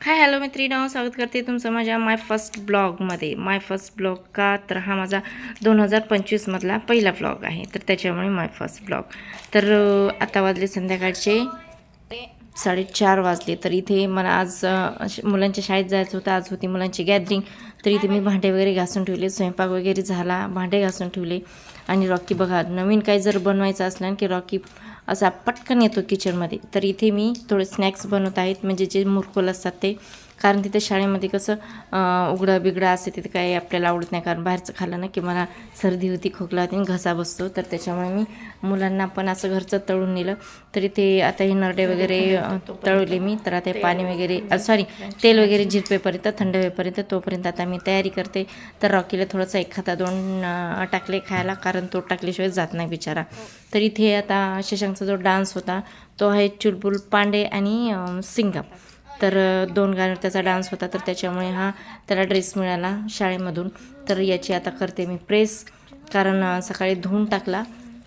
Hi hello मैत्रिणी स्वागत करते तुमचं माझ्या माय फर्स्ट ब्लॉगमध्ये माय फर्स्ट ब्लॉग का? तर हा माझा दोन हजार पंचवीसमधला पहिला ब्लॉग आहे. तर त्याच्यामुळे माय फर्स्ट ब्लॉग तर आता वाजले संध्याकाळचे साडेचार वाजले. तर इथे मला आज मुलांच्या शाळेत जायचं होतं. आज होती मुलांची गॅदरिंग तर इथे मी भांडे वगैरे घासून ठेवले. स्वयंपाक वगैरे झाला. भांडे घासून ठेवले. आणि रॉकी बघा नवीन काही जर बनवायचं असलं की रॉकी असा पटकन येतो किचनमध्ये तर इथे मी थोडे स्नॅक्स बनवत आहेत. म्हणजे जे मुरकोल असतात ते. कारण तिथे शाळेमध्ये कसं उघडं बिघडं असते तिथे काही आपल्याला आवडत नाही. कारण बाहेरचं खाल्लं ना की मला सर्दी होती खोकला होती आणि घसा बसतो. तर त्याच्यामुळे मी मुलांना पण असं घरचं तळून नेलं. तरी ते आता हे नरडे वगैरे तळवले मी. तर आता हे पाणी वगैरे सॉरी तेल वगैरे झिरपेपर्यंत थंड होईपर्यंत तोपर्यंत आता मी तयारी करते. तर रॉकीला थोडंसं एखादा दोन टाकले खायला. कारण तो टाकल्याशिवाय जात नाही बिचारा. तर इथे आता शशांकचा जो डान्स होता तो आहे चुलबुल पांडे आणि सिंगम. तर दोन गाण्यावर त्याचा डान्स होता तर त्याच्यामुळे हा त्याला ड्रेस मिळाला शाळेमधून. तर याची आता करते मी प्रेस कारण सकाळी धुवून टाकला.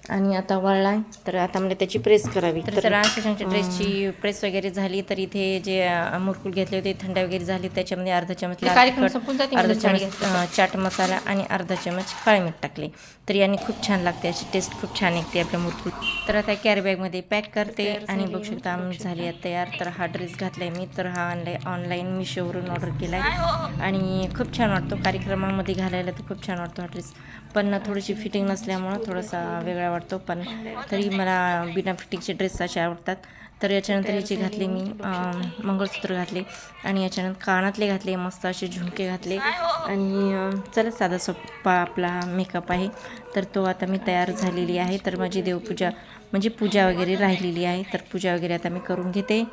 आणि आता वळला तर आता मला त्याची प्रेस करावी. तर शशांकच्या ड्रेसची प्रेस वगैरे झाली तर इथे जे मुरकुल घेतले होते थंड वगैरे झाली त्याच्यामध्ये अर्धा चमच लाल तिखट, अर्धा चमच चाट मसाला आणि अर्धा चमच काळे मीठ टाकले. तर याने खूप छान लागते अशी टेस्ट खूप छान येते आपल्या मुरकुल तर आता कॅरी बॅगमध्ये पॅक करते आणि बघू शकता आम्ही झाली आहे तयार. तर हा ड्रेस घातलाय मी तर हा ऑनलाईन ऑनलाईन मिशोवरून ऑर्डर केला आहे आणि खूप छान वाटतो कार्यक्रमामध्ये घालायला तर खूप छान वाटतो हा ड्रेस पण थोडीशी फिटिंग नसल्यामुळं थोडासा वेगळा वाटतो पण तरी मला बिना फिटिंगचे ड्रेस असे आवडतात. तर याच्यानंतर याची घातली मी मंगळसूत्र घातले आणि याच्यानंतर कानातले घातले मस्त असे झुमके घातले. आणि चला साधा सोप्पा आपला मेकअप आहे. तर तो आता मी तयार झालेली आहे. तर माझी देवपूजा म्हणजे पूजा वगैरे राहिलेली आहे. तर पूजा वगैरे आता मी करून घेते.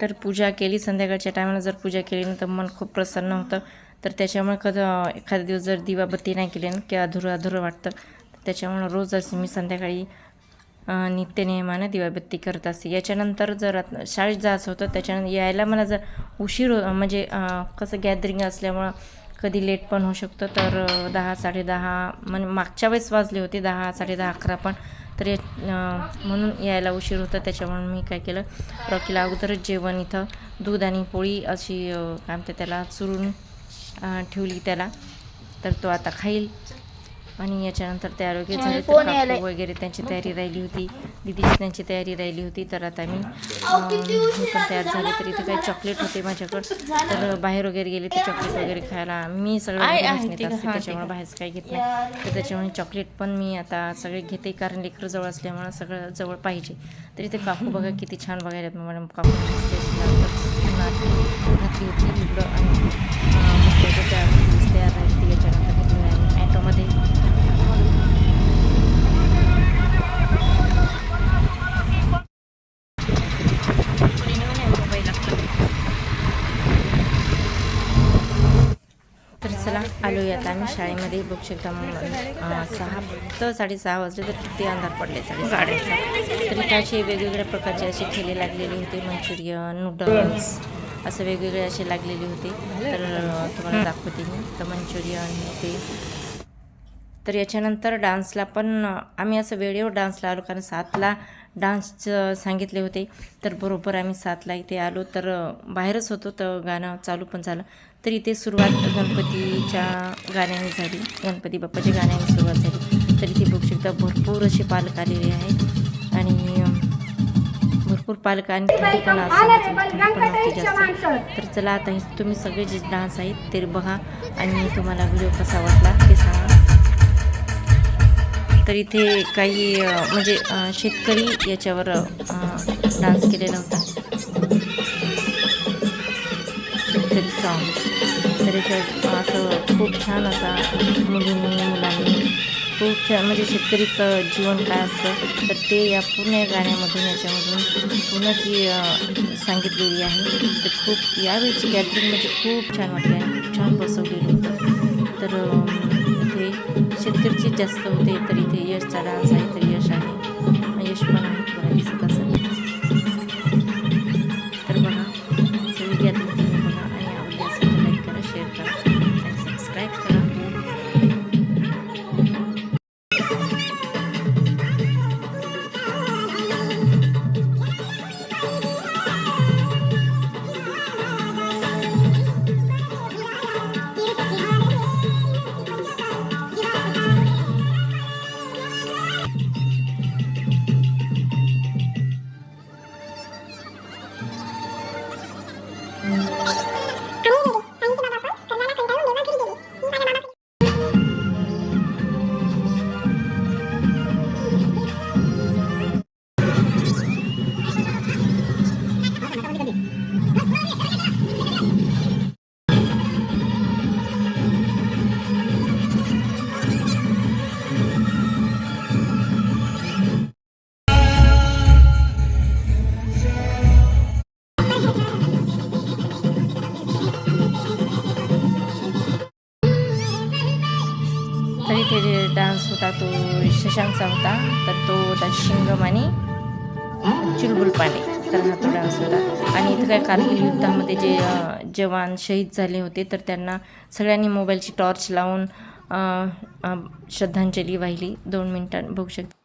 तर पूजा केली. संध्याकाळच्या टायमाला जर पूजा केली ना तर मन खूप प्रसन्न होतं. तर त्याच्यामुळे कधी एखाद्या दिवस जर दिवाबत्ती नाही केली ना की अधुरं अधुरं वाटतं त्याच्यामुळं रोज असे मी संध्याकाळी नित्यनियमानं दिवाबत्ती करत असते. याच्यानंतर जर शाळेत जायचं होतं त्याच्यानंतर यायला मला जर उशीर म्हणजे कसं गॅदरिंग असल्यामुळं कधी लेट पण होऊ शकतं तर दहा साडेदहा म्हणजे मागच्या वेळेस वाजले होते दहा साडेदहा अकरा पण. तर या म्हणून यायला उशीर होता त्याच्यामुळे मी काय केलं रॉकीला अगोदरच जेवण इथं दूध आणि पोळी अशी काय म्हणते त्याला चुरून ठेवली त्याला. तर तो आता खाईल. आणि याच्यानंतर तयार वगैरे झाले वगैरे त्यांची तयारी राहिली होती. दिदीची त्यांची तयारी राहिली होती. तर आता मी पण तयार झाले तर इथे काही चॉकलेट होते माझ्याकडं. तर बाहेर वगैरे गेले तर चॉकलेट वगैरे खायला. मी सगळं घरूनच नेत असते त्याच्यामुळे बाहेरचं काही घेत नाही. तर त्याच्यामुळे चॉकलेट पण मी आता सगळे घेते कारण लेकरं जवळ असल्यामुळं सगळं जवळ पाहिजे. तर इथे काकू बघा किती छान बघायला मॅडम काकू घातली होती लुगडं आणि तयार राहिली ती याच्यानंतर. याच्यामध्ये तर चला आलो आता आम्ही शाळेमध्ये. बघू शकता सहा तर साडेसहा वाजले तर किती अंधार पडले साडेसहा. तरी त्याचे वेगवेगळ्या प्रकारचे असे ठेले लागलेले होते मंचुरियन नूडल्स असं वेगवेगळे असे लागलेले होते. तर तुम्हाला दाखवते मी. तर मंचुरियन ते तर याच्यानंतर डान्सला पण आम्ही असं वेळेवर डान्सला आलो कारण सातला डान्सचं सांगितले होते. तर बरोबर आम्ही सातला इथे आलो. तर बाहेरच होतो तर गाणं चालू पण झालं. तर इथे सुरुवात गणपतीच्या गाण्याने झाली. गणपती बाप्पाच्या गाण्याने सुरुवात झाली. तर इथे बघू शकता भरपूर असे पालक आलेले आहेत. आणि भरपूर पालक आणि थंडी पण जास्त. तर चला आता हे तुम्ही सगळे जे डान्स आहेत ते बघा. आणि तुम्हाला व्हिडिओ कसा वाटला ते सांगा. तर इथे काही म्हणजे शेतकरी याच्यावर डान्स केलेला होता. शेतकरी सॉन्ग तर याच्यात असं खूप छान असा मुलींनी मुलांनी खूप छान म्हणजे शेतकरीचं जीवन काय असतं तर ते या पूर्ण गाण्यामधून याच्यामधून पूर्ण ती सांगितलेली आहे तर खूप यावेळीची गॅदरिंग म्हणजे खूप छान वाटली आहे. खूप छान बसवलेली होतं. तर अ, इथे जास्त होते तर इथे यशचा डान्स आहे तरी शशांकचा होता तर तो होता शिंगम आणि चुलबुल पांडे तर हा तो डान्स होता आणि इथं काय कारगिल युद्धामध्ये जे जवान शहीद झाले होते तर त्यांना सगळ्यांनी मोबाईलची टॉर्च लावून श्रद्धांजली वाहिली दोन मिनिटात बघू शकता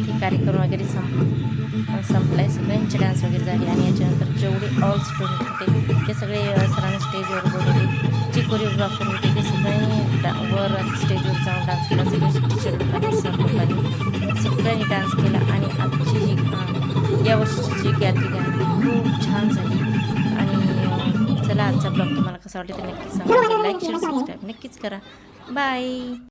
इथे कार्यक्रम वगैरे संप संपला आहे सगळ्यांचे डान्स वगैरे झाले आणि याच्यानंतर जेवढे ऑल स्टुडंट होते ते सगळे सरांनी स्टेजवर बोलवले जे कोरिओग्राफर होते ते सगळ्यांनी वर स्टेजवर जाऊन डान्स केला. सगळे टीचर लोकांनी लोकांनी. सगळ्यांनी डान्स केला आणि आजची जी यावर्षीची जी गॅदरिंग आहे ती खूप छान झाली. आणि चला आजचा ब्लॉग तुम्हाला कसा वाटला ते नक्कीच सांगा. लाईक शेअर सबस्क्राईब नक्कीच करा. बाय